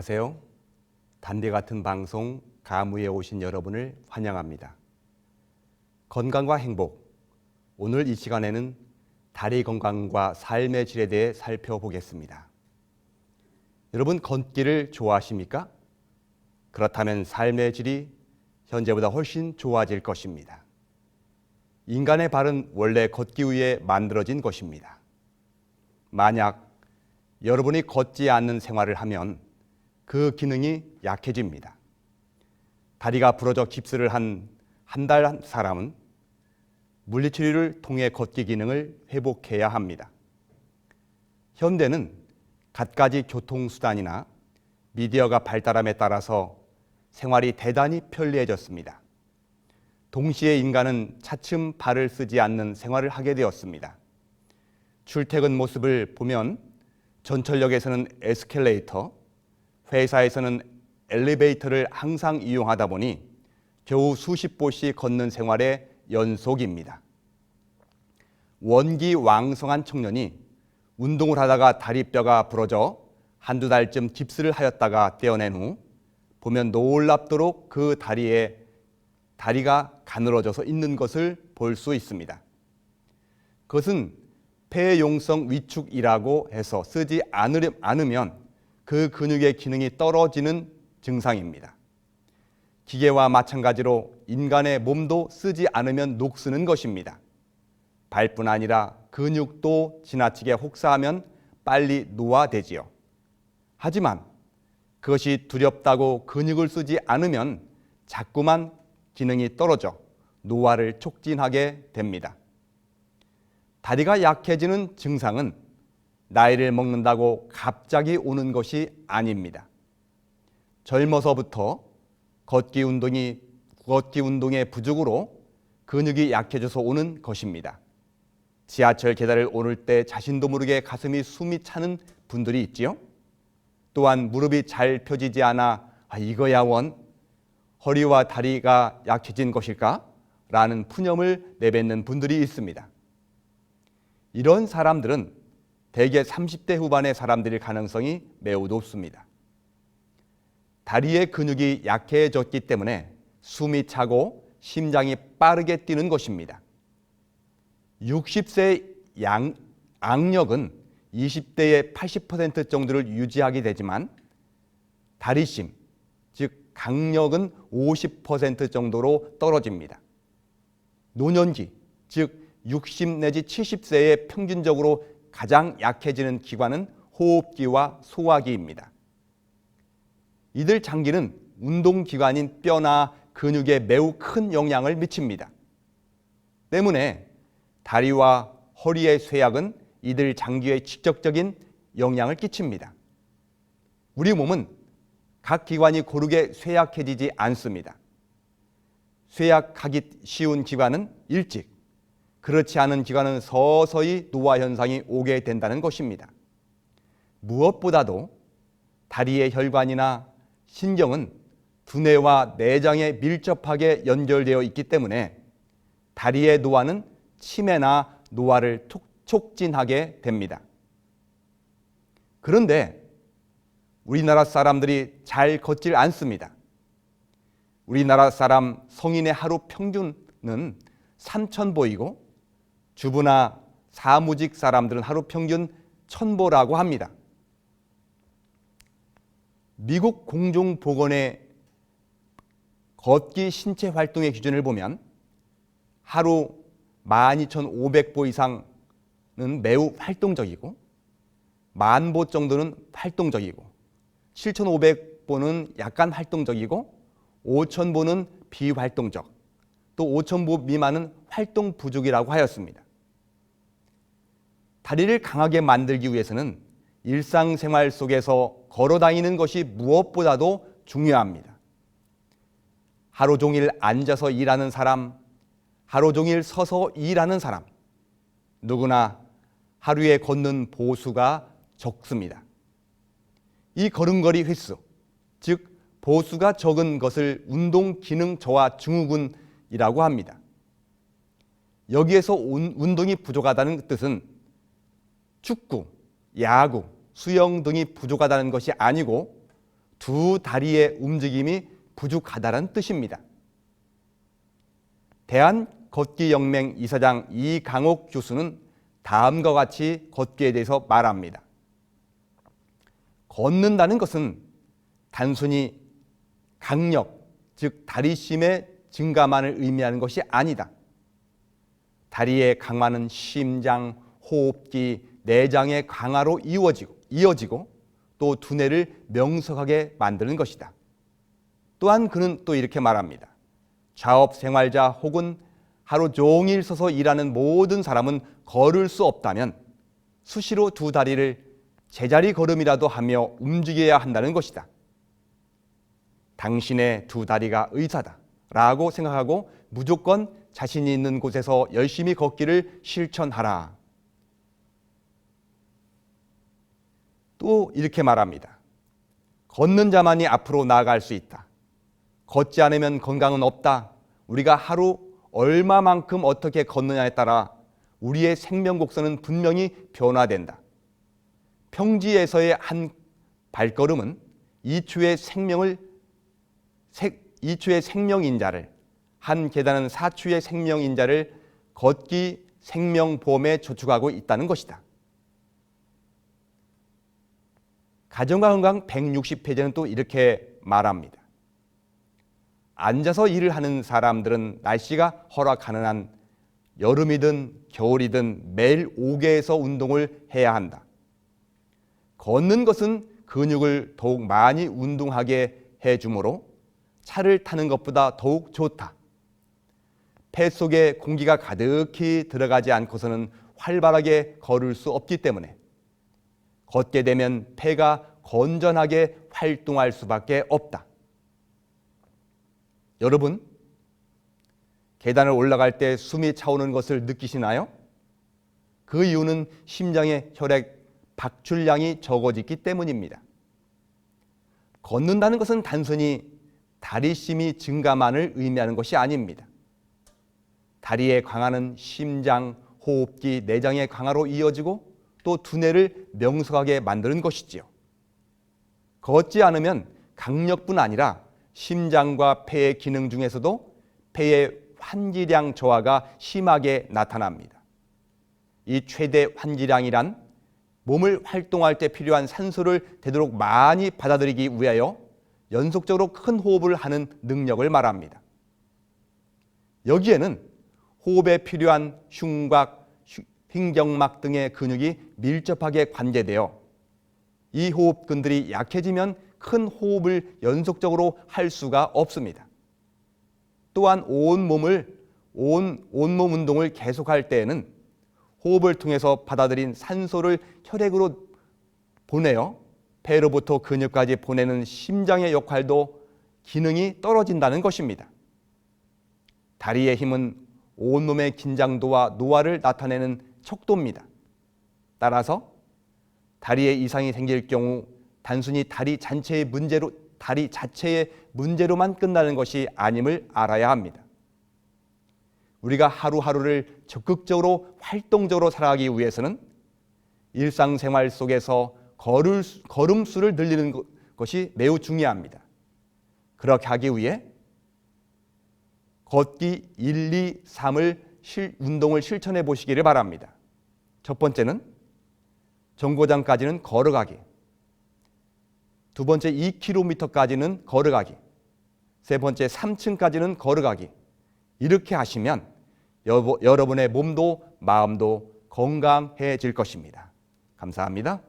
안녕하세요. 단대 같은 방송 가무에 오신 여러분을 환영합니다. 건강과 행복. 오늘 이 시간에는 다리 건강과 삶의 질에 대해 살펴보겠습니다. 여러분 걷기를 좋아하십니까? 그렇다면 삶의 질이 현재보다 훨씬 좋아질 것입니다. 인간의 발은 원래 걷기 위해 만들어진 것입니다. 만약 여러분이 걷지 않는 생활을 하면 그 기능이 약해집니다. 다리가 부러져 깁스를 한 한달한 사람은 물리치료를 통해 걷기 기능을 회복해야 합니다. 현대는 갖가지 교통수단이나 미디어가 발달함에 따라서 생활이 대단히 편리해졌습니다. 동시에 인간은 차츰 발을 쓰지 않는 생활을 하게 되었습니다. 출퇴근 모습을 보면 전철역에서는 에스컬레이터, 회사에서는 엘리베이터를 항상 이용하다 보니 겨우 수십 보씩 걷는 생활의 연속입니다. 원기 왕성한 청년이 운동을 하다가 다리뼈가 부러져 한두 달쯤 깁스를 하였다가 떼어낸 후 보면 놀랍도록 그 다리에 다리가 가늘어져서 있는 것을 볼 수 있습니다. 그것은 폐용성 위축이라고 해서 쓰지 않으면 그 근육의 기능이 떨어지는 증상입니다. 기계와 마찬가지로 인간의 몸도 쓰지 않으면 녹쓰는 것입니다. 발뿐 아니라 근육도 지나치게 혹사하면 빨리 노화되지요. 하지만 그것이 두렵다고 근육을 쓰지 않으면 자꾸만 기능이 떨어져 노화를 촉진하게 됩니다. 다리가 약해지는 증상은 나이를 먹는다고 갑자기 오는 것이 아닙니다. 젊어서부터 걷기 운동이 걷기 운동의 부족으로 근육이 약해져서 오는 것입니다. 지하철 계단을 오를 때 자신도 모르게 가슴이 숨이 차는 분들이 있지요. 또한 무릎이 잘 펴지지 않아 아, 이거야 원 허리와 다리가 약해진 것일까? 라는 푸념을 내뱉는 분들이 있습니다. 이런 사람들은 대개 30대 후반의 사람들일 가능성이 매우 높습니다. 다리의 근육이 약해졌기 때문에 숨이 차고 심장이 빠르게 뛰는 것입니다. 60세 양, 악력은 20대의 80% 정도를 유지하게 되지만 다리심, 즉 강력은 50% 정도로 떨어집니다. 노년기, 즉 60 내지 70세에 평균적으로 가장 약해지는 기관은 호흡기와 소화기입니다. 이들 장기는 운동기관인 뼈나 근육에 매우 큰 영향을 미칩니다. 때문에 다리와 허리의 쇠약은 이들 장기에 직접적인 영향을 끼칩니다. 우리 몸은 각 기관이 고르게 쇠약해지지 않습니다. 쇠약하기 쉬운 기관은 일찍, 그렇지 않은 기관은 서서히 노화 현상이 오게 된다는 것입니다. 무엇보다도 다리의 혈관이나 신경은 두뇌와 내장에 밀접하게 연결되어 있기 때문에 다리의 노화는 치매나 노화를 촉진하게 됩니다. 그런데 우리나라 사람들이 잘 걷질 않습니다. 우리나라 사람 성인의 하루 평균은 3,000보이고 주부나 사무직 사람들은 하루 평균 1,000보라고 합니다. 미국 공중보건의 걷기 신체 활동의 기준을 보면 하루 12,500보 이상은 매우 활동적이고 만보 정도는 활동적이고 7,500보는 약간 활동적이고 5,000보는 비활동적 또 5,000보 미만은 활동 부족이라고 하였습니다. 다리를 강하게 만들기 위해서는 일상생활 속에서 걸어 다니는 것이 무엇보다도 중요합니다. 하루 종일 앉아서 일하는 사람, 하루 종일 서서 일하는 사람, 누구나 하루에 걷는 보수가 적습니다. 이 걸음걸이 횟수, 즉 보수가 적은 것을 운동 기능 저하 증후군이라고 합니다. 여기에서 운동이 부족하다는 뜻은 축구, 야구, 수영 등이 부족하다는 것이 아니고 두 다리의 움직임이 부족하다는 뜻입니다. 대한 걷기 영맹 이사장 이강옥 교수는 다음과 같이 걷기에 대해서 말합니다. 걷는다는 것은 단순히 강력, 즉 다리심의 증가만을 의미하는 것이 아니다. 다리의 강화는 심장, 호흡기, 내장의 강화로 이어지고, 이어지고 또 두뇌를 명석하게 만드는 것이다. 또한 그는 또 이렇게 말합니다. 자업 생활자 혹은 하루 종일 서서 일하는 모든 사람은 걸을 수 없다면 수시로 두 다리를 제자리 걸음이라도 하며 움직여야 한다는 것이다. 당신의 두 다리가 의사다. 라고 생각하고 무조건 자신이 있는 곳에서 열심히 걷기를 실천하라. 또 이렇게 말합니다. 걷는 자만이 앞으로 나아갈 수 있다. 걷지 않으면 건강은 없다. 우리가 하루 얼마만큼 어떻게 걷느냐에 따라 우리의 생명 곡선은 분명히 변화된다. 평지에서의 한 발걸음은 이추의 생명을 이추의 생명인 자를 한 계단은 사추의 생명인 자를 걷기 생명보험에 저축하고 있다는 것이다. 가정과 건강 160페이지는 또 이렇게 말합니다. 앉아서 일을 하는 사람들은 날씨가 허락하는 한 여름이든 겨울이든 매일 5개에서 운동을 해야 한다. 걷는 것은 근육을 더욱 많이 운동하게 해주므로 차를 타는 것보다 더욱 좋다. 폐 속에 공기가 가득히 들어가지 않고서는 활발하게 걸을 수 없기 때문에 걷게 되면 폐가 건전하게 활동할 수밖에 없다. 여러분, 계단을 올라갈 때 숨이 차오는 것을 느끼시나요? 그 이유는 심장의 혈액 박출량이 적어지기 때문입니다. 걷는다는 것은 단순히 다리심이 증가만을 의미하는 것이 아닙니다. 다리의 강화는 심장, 호흡기, 내장의 강화로 이어지고 또 두뇌를 명석하게 만드는 것이지요. 걷지 않으면 강력뿐 아니라 심장과 폐의 기능 중에서도 폐의 환기량 저하가 심하게 나타납니다. 이 최대 환기량이란 몸을 활동할 때 필요한 산소를 되도록 많이 받아들이기 위하여 연속적으로 큰 호흡을 하는 능력을 말합니다. 여기에는 호흡에 필요한 흉곽, 횡경막 등의 근육이 밀접하게 관계되어 이 호흡근들이 약해지면 큰 호흡을 연속적으로 할 수가 없습니다. 또한 온 몸을 온 온몸 운동을 계속할 때에는 호흡을 통해서 받아들인 산소를 혈액으로 보내어 폐로부터 근육까지 보내는 심장의 역할도 기능이 떨어진다는 것입니다. 다리의 힘은 온몸의 긴장도와 노화를 나타내는 척도입니다. 따라서 다리에 이상이 생길 경우 단순히 다리 전체의 문제로 다리 자체의 문제로만 끝나는 것이 아님을 알아야 합니다. 우리가 하루하루를 적극적으로 활동적으로 살아가기 위해서는 일상생활 속에서 걸을, 걸음수를 늘리는 것이 매우 중요합니다. 그렇게 하기 위해 걷기 1, 2, 3을 실, 운동을 실천해 보시기를 바랍니다. 첫 번째는 정거장까지는 걸어가기. 두 번째 2km까지는 걸어가기. 세 번째 3층까지는 걸어가기. 이렇게 하시면 여러분의 몸도 마음도 건강해질 것입니다. 감사합니다.